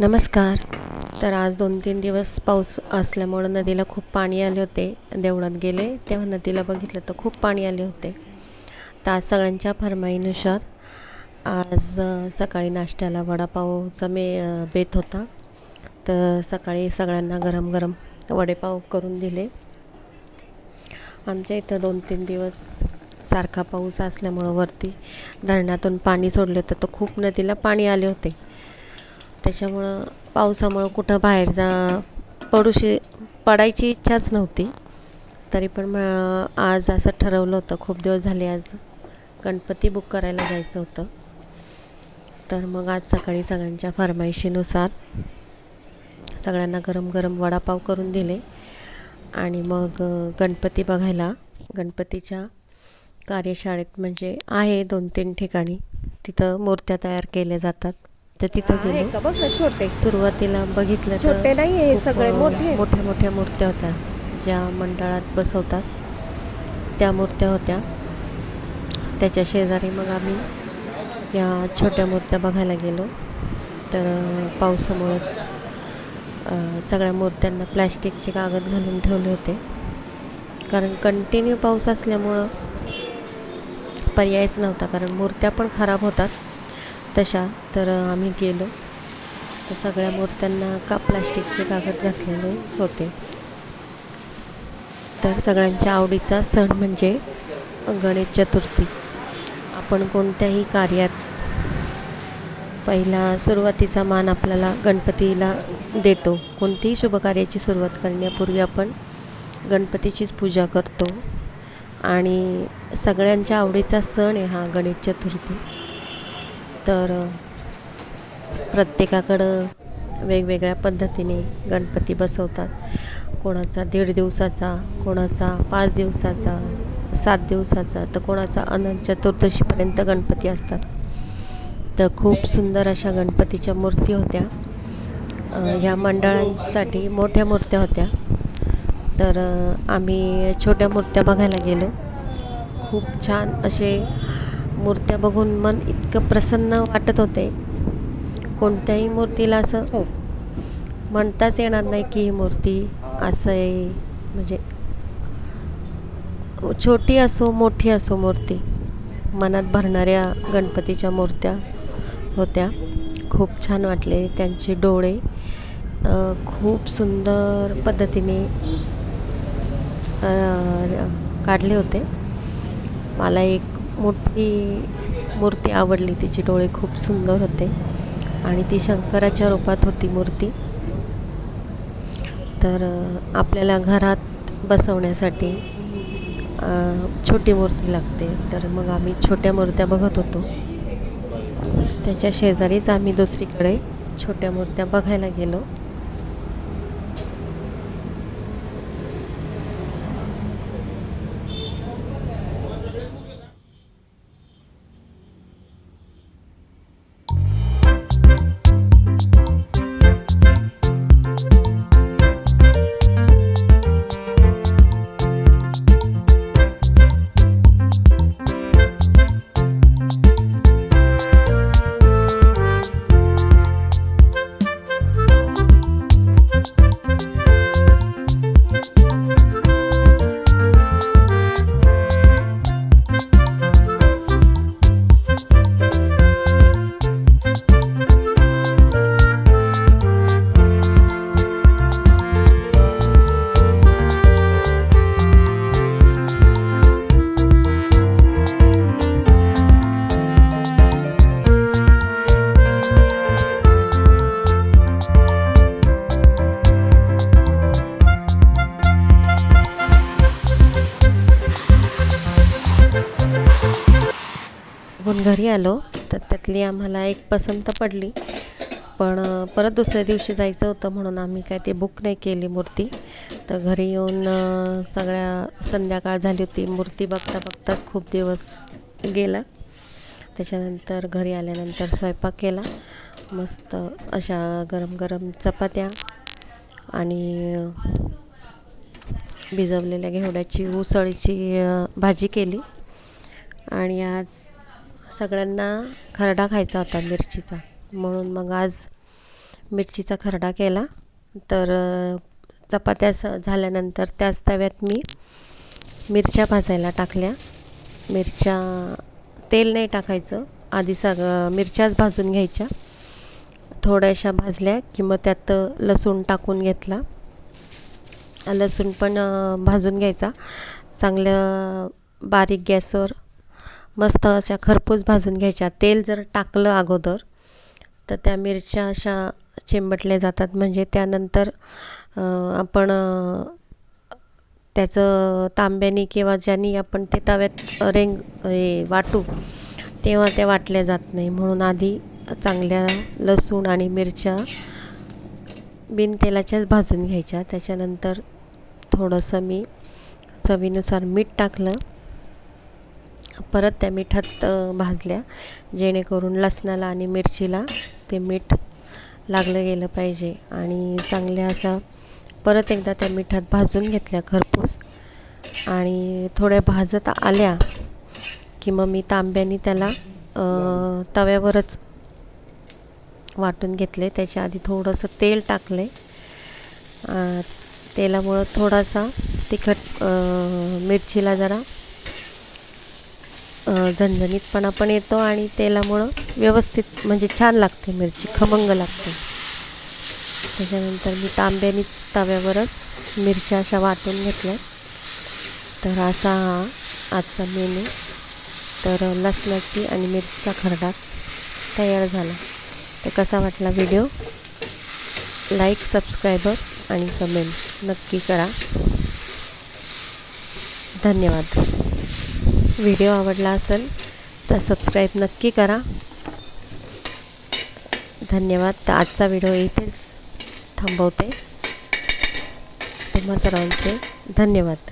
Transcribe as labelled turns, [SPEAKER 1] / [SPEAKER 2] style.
[SPEAKER 1] नमस्कार. तर आज दोन तीन दिवस पाऊस असल्यामुळं नदीला खूप पाणी आले होते. देवळात गेले तेव्हा नदीला बघितलं तर खूप पाणी आले होते. तर आज सगळ्यांच्या फरमाईनुसार आज सकाळी नाश्त्याला वडापावचा मे बेत होता. तर सकाळी सगळ्यांना गरम गरम वडेपाव करून दिले. आमच्या इथं दोन तीन दिवस सारखा पाऊस असल्यामुळं वरती धरणातून पाणी सोडले तर तो खूप नदीला पाणी आले होते. त्याच्यामुळं पावसामुळं कुठं बाहेर जा पडूशी पडायची इच्छाच नव्हती. तरी पण मग आज असं ठरवलं होतं. खूप दिवस झाले आज गणपती बुक करायला जायचं होतं. तर मग आज सकाळी सगळ्यांच्या फरमाईशीनुसार सगळ्यांना गरम गरम वडापाव करून दिले. आणि मग गणपती बघायला गणपतीच्या कार्यशाळेत म्हणजे आहे दोन तीन ठिकाणी. तिथं मूर्त्या तयार केल्या जातात. तर तिथं गेलो.
[SPEAKER 2] छोटे.
[SPEAKER 1] सुरुवातीला बघितलं
[SPEAKER 2] आहेत.
[SPEAKER 1] मोठ्या मोठ्या मूर्त्या होत्या ज्या मंडळात बसवतात. त्या मूर्त्या होत्या. त्याच्या शेजारी मग आम्ही या छोट्या मूर्त्या बघायला गेलो. तर पावसामुळे सगळ्या मूर्त्यांना प्लॅस्टिकचे कागद घालून ठेवले होते. कारण कंटिन्यू पाऊस असल्यामुळं पर्यायच नव्हता कारण मूर्त्या पण खराब होतात. तशा तर आम्ही गेलो. तर सगळ्या मूर्त्यांना का प्लास्टिकचे कागद घातलेले होते. तर सगळ्यांच्या आवडीचा सण म्हणजे गणेश चतुर्थी. आपण कोणत्याही कार्यात पहिला सुरुवातीचा मान आपल्याला गणपतीला देतो. कोणतीही शुभकार्याची सुरुवात करण्यापूर्वी आपण गणपतीचीच पूजा करतो. आणि सगळ्यांच्या आवडीचा सण आहे हा गणेश चतुर्थी. तर प्रत्येकाकडं वेगवेगळ्या पद्धतीने गणपती बसवतात. कोणाचा दीड दिवसाचा कोणाचा पाच दिवसाचा सात दिवसाचा तर कोणाचा अनंत चतुर्दशीपर्यंत गणपती असतात. तर खूप सुंदर अशा गणपतीच्या मूर्ती होत्या. ह्या मंडळांसाठी मोठ्या मूर्त्या होत्या. तर आम्ही छोट्या मूर्त्या बघायला गेलो. खूप छान असे मूर्त्या बघून मन इतकं प्रसन्न वाटत होते. कोणत्याही मूर्तीला असं
[SPEAKER 2] हो
[SPEAKER 1] म्हणताच येणार नाही की ही मूर्ती असं आहे म्हणजे छोटी असो मोठी असो मूर्ती. मनात भरणाऱ्या गणपतीच्या मूर्त्या होत्या. खूप छान वाटले त्यांचे डोळे. खूप सुंदर पद्धतीने काढले होते. मला एक मोठी मूर्ती आवडली. तिचे डोळे खूप सुंदर होते आणि ती शंकराच्या रूपात होती मूर्ती. तर आपल्याला घरात बसवण्यासाठी छोटी मूर्ती लागते. तर मग आम्ही छोट्या मूर्त्या बघत होतो. त्याच्या शेजारीच आम्ही दुसरीकडे छोट्या मूर्त्या बघायला गेलो. आपण घरी आलो तर त्यातली आम्हाला एक पसंत पडली. पण परत दुसऱ्या दिवशी जायचं होतं म्हणून आम्ही काय ते बुक नाही केली मूर्ती. तर घरी येऊन सगळ्या संध्याकाळ झाली होती. मूर्ती बघता बघताच खूप दिवस गेला. त्याच्यानंतर घरी आल्यानंतर स्वयंपाक केला. मस्त अशा गरम गरम चपात्या आणि भिजवलेल्या घेवड्याची उसळीची भाजी केली. आणि आज सगळ्यांना खरडा खायचा होता मिरचीचा. म्हणून मग आज मिरचीचा खरडा केला. तर चपात्या स झाल्यानंतर त्याच तव्यात मी मिरच्या भाजायला टाकल्या. मिरच्या तेल नाही टाकायचं. आधी सग मिरच्याच भाजून घ्यायच्या. थोड्याशा भाजल्या की मग त्यात लसूण टाकून घेतला. लसूण पण भाजून घ्यायचा. चांगलं बारीक गॅसवर मस्त अशा खरपूस भाजून घ्यायच्या. तेल जर टाकलं अगोदर तर त्या मिरच्या अशा चिंबटल्या जातात. म्हणजे त्यानंतर आपण त्याचं तांब्याने किंवा ज्यानी आपण ते तव्यात रेंग हे वाटू तेव्हा त्या वाटल्या जात नाही. म्हणून आधी चांगल्या लसूण आणि मिरच्या बिन तेलाच्याच भाजून घ्यायच्या. त्याच्यानंतर थोडंसं मी चवीनुसार मीठ टाकलं. परत त्या मिठात भाजल्या. जेणेकरून लसणाला आणि मिरचीला ते मीठ लागलं गेलं पाहिजे. आणि चांगल्या असा परत एकदा त्या मिठात भाजून घेतल्या खरपूस आणि थोड्या भाजत आल्या की मग मी तांब्याने त्याला तव्यावरच वाटून घेतले. त्याच्या आधी थोडंसं तेल टाकले तेलामुळं थोडासा तिखट मिरचीला जरा झणझणीतपणा पण येतो आणि तेलामुळं व्यवस्थित म्हणजे छान लागते मिरची खमंग लागते. त्याच्यानंतर मी तांब्यानीच तव्यावरच मिरच्या अशा वाटून घेतल्या. तर असा हा आजचा मेनू. तर लसणाची आणि मिरचीचा खरडा तयार झाला. तर कसा वाटला व्हिडिओ? लाईक सबस्क्रायबर आणि कमेंट नक्की करा. धन्यवाद. व्हिडिओ आवडला असेल तर सबस्क्राईब नक्की करा. धन्यवाद. तर आजचा व्हिडिओ इथेच थांबवते. तुम्हा सर्वांचे धन्यवाद.